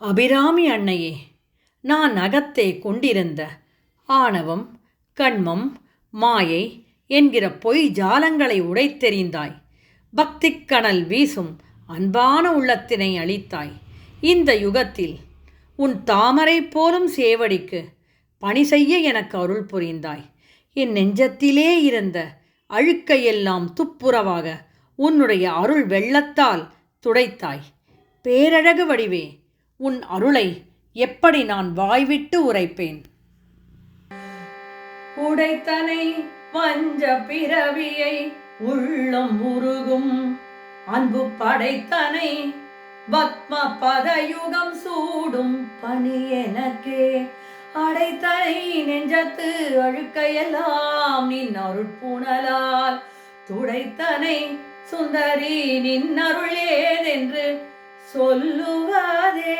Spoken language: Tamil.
அபிராமி அன்னையே நான் அகத்தே கொண்டிருந்த ஆணவம் கண்மம் மாயை என்கிற பொய் ஜாலங்களை உடைத்தெறிந்தாய். பக்திக்கணல் வீசும் அன்பான உள்ளத்தினை அளித்தாய் இந்த யுகத்தில் உன் தாமரை போலும் சேவடிக்கு பணி செய்ய எனக்கு அருள் புரிந்தாய். என் நெஞ்சத்திலே இருந்த அழுக்கையெல்லாம் துப்புரவாக உன்னுடைய அருள் வெள்ளத்தால் துடைத்தாய். பேரழகு வடிவே உன் அருளை எப்படி நான் வாய்விட்டு உரைப்பேன்? உடைத்தனை வஞ்ச பிறவியை உள்ளம் உருகும். அன்பு படைத்தனை பத்ம பதயுகம் சூடும் பணி எனக்கே. அடைத்தனை நெஞ்சத்து அழுக்கையெல்லாம் நின் அருட்புணலால். துடைத்தனை சுந்தரி நின் அருளேதென்று சொல்லுவதே